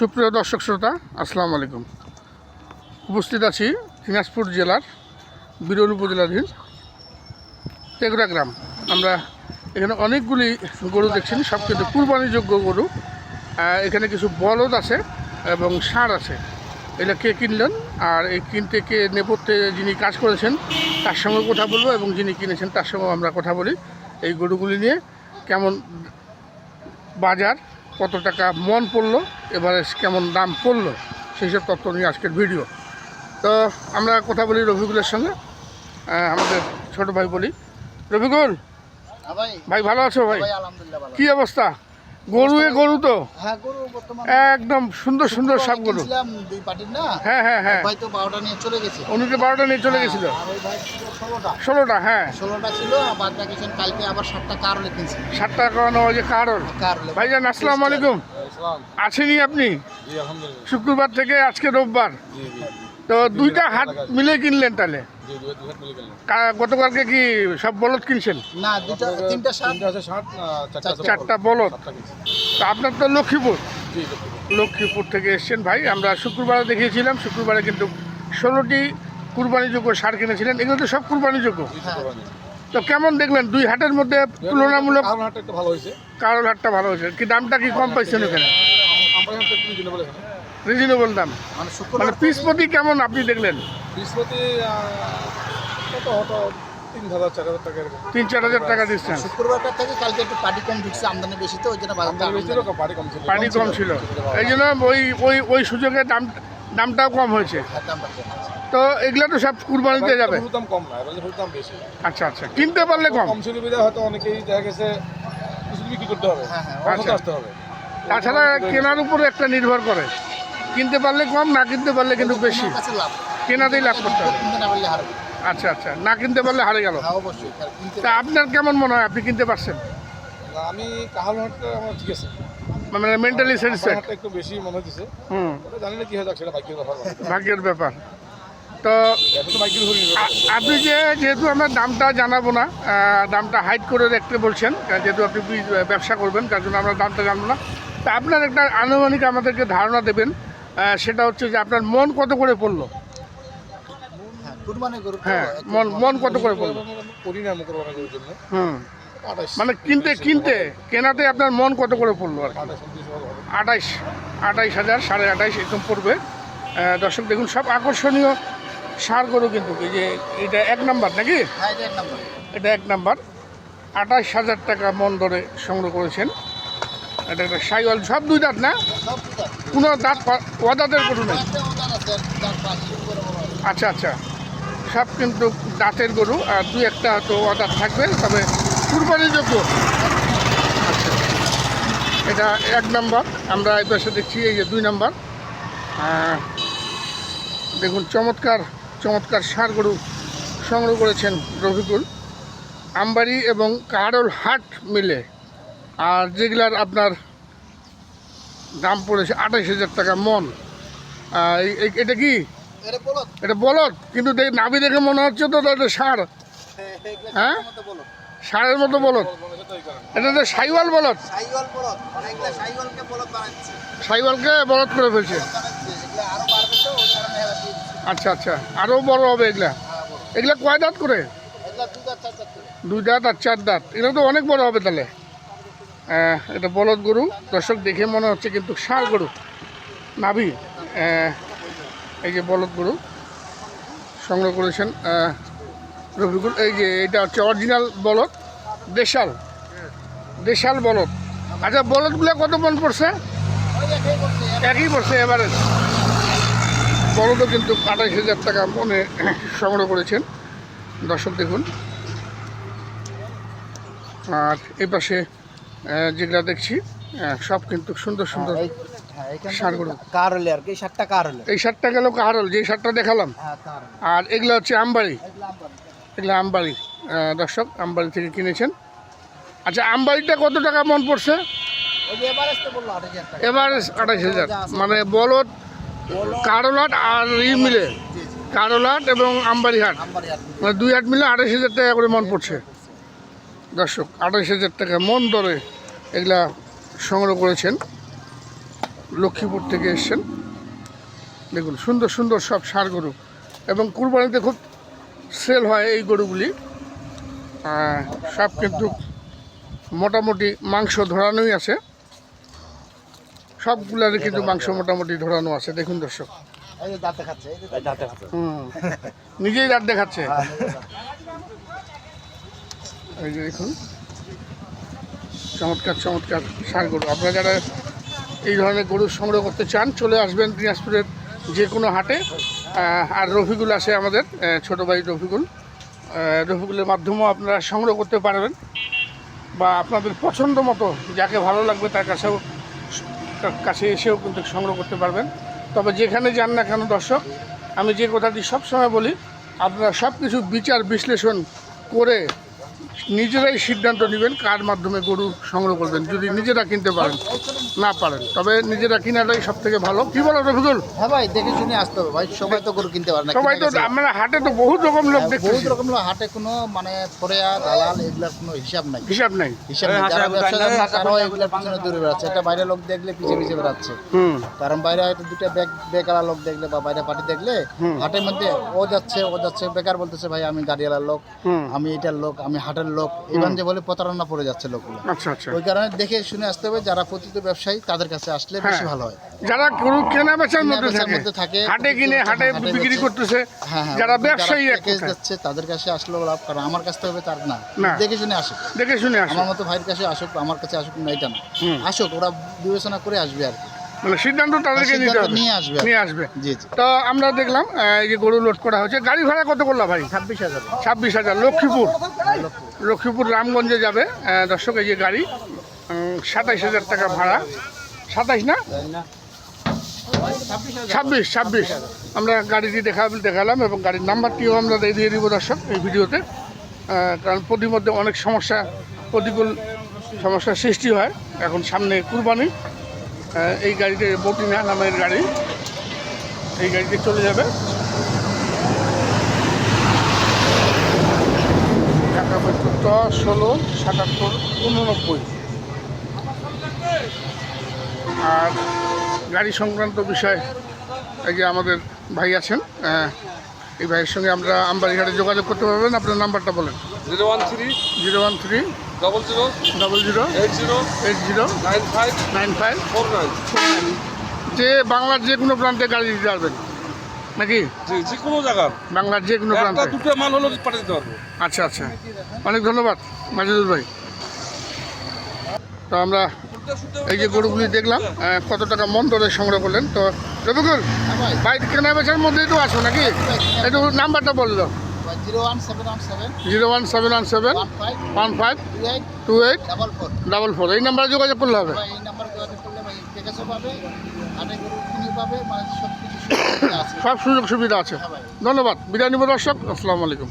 সুপ্রিয় দর্শক শ্রোতা, আসসালামু আলাইকুম। উপস্থিত আছি দিনাজপুর জেলার বিরল উপজেলাধীন তেগরা গ্রাম। আমরা এখানে অনেকগুলি গরু দেখছেন সব কিন্তু কুরবানিযোগ্য গরু। এখানে কিছু বলদ আছে এবং ষাঁড় আছে। এটা কে কিনলেন আর এই কিনতে কে নেপথ্যে যিনি কাজ করেছেন, তার সঙ্গে কথা বলব এবং যিনি কিনেছেন, তার সঙ্গে আমরা কথা বলি। এই গরুগুলি নিয়ে কেমন বাজার কত টাকা মন পড়ল এবারে কেমন দাম পড়ল সেই সব তথ্য নিয়ে আজকের ভিডিও। তো আমরা কথা বলি রফিকুলের সঙ্গে। আমাদের ছোট ভাই বলি। রফিকুল হ্যাঁ ভাই। ভালো আছো ভাই? ভাই কি অবস্থা? গরু এ গরু তো। হ্যাঁ গরু বর্তমান একদম সুন্দর সুন্দর সব গরু। দুই পার্টির না? হ্যাঁ হ্যাঁ হ্যাঁ। ভাই তো বারোটা নিয়ে চলে গেছে। উনি তো বারোটা নিয়ে চলে গেছিল। আর ওই ভাই হ্যাঁ। ষোলোটা ছিল আর বাদ বাকি ছিল কালকে আবার কারলে কিনছি। কারণ কারলে ভাইজান আসসালামু আলাইকুম। আছেনি আপনি? শুক্রবার থেকে আজকে রোববার। তো দুইটা হাট মিলে কিনলেন তাহলে? গতকালকে কি সব বলদ কিনছেন? না দুটা তিনটা চারটা বলদ। তা আপনার তো লক্ষ্মীপুর। লক্ষ্মীপুর। থেকে এসছেন ভাই। আমরা শুক্রবারে দেখিয়েছিলাম। শুক্রবারে কিন্তু ষোলোটি কুরবানিযোগ্য সার কিনেছিলেন। এগুলো তো সব কুরবানিযোগ্য। তো কেমন দেখলেন দুই হাটের মধ্যে তুলনামূলক? আমার হাটটা ভালো হয়েছে। কারোর হাটটা ভালো হয়েছে। কি দামটা কি কম পাইছেন ওখানে? রিজনেবল দাম। মানে মানে পিস প্রতি কেমন আপনি দেখলেন? বৃহস্পতি কত? হতো তিন হাজার চার হাজার টাকা এরকম। তিন চার হাজার টাকা থেকে কালকে একটু পার্টি কম ঢুকছে আমদানি বেশি তো ওই জন্য বাজারটা পানি কম ছিল। পানি কম ছিল। এই জন্য ওই ওই ওই সুযোগে দাম দামটাও কম হয়েছে। হ্যাঁ। তো এগুলো তো সব কুরবানিতে যাবে। দাম কম না দাম বেশি। আচ্ছা আচ্ছা কিনতে পারলে কম। কম ছিল হয়তো অনেকেই দেখা গেছে কিছু বিক্রি করতে হবে। হ্যাঁ, হ্যাঁ, আচ্ছা। আসতে হবে। তাছাড়া কেনার উপরে একটা নির্ভর করে। কিনতে পারলে কম না কিনতে পারলে কিন্তু বেশি। কেনাতেই লাভ করতে হবে। আচ্ছা আচ্ছা না কিনতে পারলে হারে গেল। হ্যাঁ অবশ্যই তা আপনার কেমন মনে হয়? আপনি কিনতে পারছেন? আমি কাহাল আমার ঠিক আছে। মানে মেন্টালি স্যাটিসফাইড একটু বেশি মনে হচ্ছে হুম। জানি না কি হয়ে সেটা বাইকের ব্যাপার। ভাগ্যের ব্যাপার। তো আপনি যে যেহেতু আমরা দামটা জানাব না দামটা হাইড করে রাখতে বলছেন যেহেতু আপনি ব্যবসা করবেন তার জন্য আমরা দামটা জানব না। তা আপনার একটা আনুমানিক আমাদেরকে ধারণা দেবেন সেটা হচ্ছে যে আপনার মন কত করে পড়ল? হ্যাঁ হ্যাঁ একটু মন মন কত করে পড়ল? হুম। মানে কিনতে কিনতে কেনাতে আপনার মন কত করে পড়ল আর আঠাইশ আঠাইশ হাজার। সাড়ে আঠাইশ এরকম পড়বে। দর্শক দেখুন সব আকর্ষণীয় সার গরু কিন্তু এই যে এটা এক নাম্বার নাকি? হ্যাঁ এটা এক নম্বর। এটা এক নাম্বার। আঠাশ হাজার টাকা মন ধরে সংগ্রহ করেছেন। এটা একটা সাইওয়াল, সব দুই দাঁত না? কোনো দাঁত অদাঁতের গরু নেই। আচ্ছা আচ্ছা। সব কিন্তু দাঁতের গরু, আর দুই একটা হয়তো অদাঁত থাকবে, তবে কুরবানিযোগ্য আচ্ছা। এটা এক নম্বর, আমরা এই পাশে দেখছি, এই যে দুই নম্বর। দেখুন, চমৎকার চমৎকার সার গরু সংগ্রহ করেছেন রফিকুল। আমবাড়ি এবং কাহারল হাট মিলে। আর যেগুলার আপনার দাম পড়েছে আঠাশ হাজার টাকা মন। এটা কি? এটা বলো বলদ? কিন্তু দেখ নাভি দেখে মনে হচ্ছে তো এটা সার। হ্যাঁ? সারের মতো বলদ। এটা তো সাইওয়াল বলদ। সাইওয়াল বলদ। সাইওয়ালকে বলদ করে ফেলছে। আচ্ছা আচ্ছা। আরও বড় হবে এগুলা। হ্যাঁ এগুলা কয় দাঁত করে। দুই দাঁত আর চার দাঁত। এগুলো তো অনেক বড় হবে তাহলে। এটা বলদ গরু। দর্শক, দেখে মনে হচ্ছে কিন্তু ষাঁড় গরু। নাভি এই যে বলদ গরু। সংগ্রহ করেছেন রফিকুল, এই যে এটা হচ্ছে অরিজিনাল বলদ, দেশাল। দেশাল বলদ। আচ্ছা বলদগুলো কত মন পড়ছে? একই পড়ছে এবারে বলদও কিন্তু আঠাইশ হাজার টাকা মনে সংগ্রহ করেছেন। দর্শক, দেখুন। আর এই পাশে যেগুলা দেখছি সব কিন্তু সুন্দর সুন্দর ষাঁড়গুলো। কারলে আর কি সাতটা কারলে। এই শার্টটা গেল কাহারল যে শার্টটা দেখালাম। হ্যাঁ আর এগুলো হচ্ছে আমবাড়ি। এগুলো আমবাড়ি। দর্শক আমবাড়ি থেকে কিনেছেন। আচ্ছা আমবাড়িটা কত টাকা মন পড়ছে? এবার আসতে হাজার মানে বলদ কারোলাট আর ই মিলে। কারোলাট এবং আমবাড়ি হাট। মানে দুই হাট মিলে আঠাশ হাজার টাকা করে মন পড়ছে। দর্শক আঠাশ হাজার টাকা মন দরে এগুলা সংগ্রহ করেছেন। লক্ষ্মীপুর থেকে এসছেন। দেখুন সুন্দর সুন্দর সব ষাঁড় গরু। এবং কুরবানিতে খুব সেল হয় এই গরুগুলি। সব কিন্তু মোটামুটি মাংস ধরানোই আছে। সবগুলারই কিন্তু মাংস মোটামুটি ধরানো আছে। দেখুন দর্শক। নিজেই দাঁত দেখাচ্ছে। এই যে দেখুন। চমৎকার চমৎকার ষাঁড় গরু। আপনারা যারা এই ধরনের গরু সংগ্রহ করতে চান, চলে আসবেন দিনাজপুরের যে কোনো হাটে আর রফিকুল আছে আমাদের ছোটো ভাই রফিকুল। রফিকুলের মাধ্যমেও আপনারা সংগ্রহ করতে পারবেন। বা আপনাদের পছন্দ মতো যাকে ভালো লাগবে তার কাছেও কাছে এসেও কিন্তু সংগ্রহ করতে পারবেন। তবে যেখানে যান না কেন দর্শক, আমি যে কথাটি সবসময় বলি, আপনারা সব কিছু বিচার বিশ্লেষণ করে নিজেরাই সিদ্ধান্ত নেবেন কার মাধ্যমে গরু সংগ্রহ করবেন যদি নিজেরা কিনতে পারেন না পারেন। তবে নিজেরা কিনাটাই সব থেকে ভালো। কি বলো রফিকুল হ্যাঁ ভাই দেখে শুনে আসতে হবে ভাই সবাই তো গরু কিনতে পারে না সবাই তো আমরা হাটে তো বহুত রকম লোক হ্যাঁ, বহুত রকম লোক হাটে কোনো মানে ফরেয়া দালাল এগুলার কোনো হিসাব নাই। হিসাব নাই। হিসাব নাই যারা ব্যবসা তারাও এগুলার পিছনে দৌড়ে বেড়াচ্ছে। একটা বাইরে লোক দেখলে পিছিয়ে পিছিয়ে বেড়াচ্ছে। কারণ বাইরে হয়তো দুটা বেগ বেকার লোক দেখলে বা বাইরে পার্টি দেখলে হাটের মধ্যে ও যাচ্ছে ও যাচ্ছে বেকার বলতেছে ভাই আমি গাড়িওয়ালার লোক আমি এটার লোক আমি হাটের লোক এবার যে বলে প্রতারণা পড়ে যাচ্ছে লোকগুলো। আচ্ছা আচ্ছা। ওই কারণে দেখে শুনে আসতে হবে যারা প্রতিত ব্যবসায়ী তাদের কাছে আসলে বেশি হ্যাঁ। ভালো হয়। যারা গরু কেনা বেচার মধ্যে থাকে থাকে, হাটে কিনে হাটে বিক্রি করতেছে হ্যাঁ হ্যাঁ যারা ব্যবসায়ী এক প্যাকেজ যাচ্ছে তাদের কাছে আসলেও লাভ কারণ আমার কাছ থেকে হবে তার না। দেখে শুনে আসুক। দেখে শুনে আসে আমার মতো ভাইয়ের কাছে আসুক আমার কাছে আসুক না এটা না। আসুক ওরা বিবেচনা করে আসবে আর কি। মানে সিদ্ধান্ত তাদেরকে নিতে হবে। নিয়ে আসবে নিয়ে আসবে। জি তো আমরা দেখলাম এই যে গরু লোড করা হয়েছে গাড়ি ভাড়া কত করলা ভাই? ছাব্বিশ হাজার। ছাব্বিশ হাজার লক্ষ্মীপুর। লক্ষ্মীপুর রামগঞ্জে যাবে। দর্শক এই যে গাড়ি সাতাইশ হাজার টাকা ভাড়া। সাতাইশ না? ছাব্বিশ ছাব্বিশ। আমরা গাড়িটি দেখা দেখালাম এবং গাড়ির নাম্বারটিও আমরা দিয়ে দিব দর্শক এই ভিডিওতে। কারণ প্রতিমধ্যে অনেক সমস্যা প্রতিকূল সমস্যার সৃষ্টি হয়। এখন সামনে কুরবানি। এই গাড়িতে বটিনা নামের গাড়ি। এই গাড়িতে চলে যাবে। ঢাকা মেট্রো দশ, ষোলো, সাতাত্তর, উননব্বই। আর গাড়ি সংক্রান্ত বিষয়, এই যে আমাদের ভাই আছেন এই ভাইয়ের সঙ্গে আমরা আমবাড়িঘাটে যোগাযোগ করতে পারবেন। আপনার নাম্বারটা বলেন। Zero one three zero one three double zero double zero eight zero eight zero nine five nine five four nine. যে বাংলার যে কোনো প্রান্তে গাড়ি দিতে পারবেন। নাকি? যে কোনো জায়গার বাংলার যে কোনো প্রান্তে। দুটো মাল হলো পাঠিয়ে দিতে পারব। আচ্ছা আচ্ছা। অনেক ধন্যবাদ মাজিদুল ভাই। তো আমরা এই যে গরুগুলি দেখলাম কত টাকা মন দরে সংগ্রহ করলেন। তো রবিকুল ভাই কেনা বেচার মধ্যেই তো আছো নাকি? একটু নাম্বারটা বলল zero one seven one seven. One five. Two eight. Double four. এই নাম্বারে যোগাযোগ করলে হবে। সব সুযোগ সুবিধা আছে। ধন্যবাদ। বিদায় নিব দর্শক। আসসালামু আলাইকুম।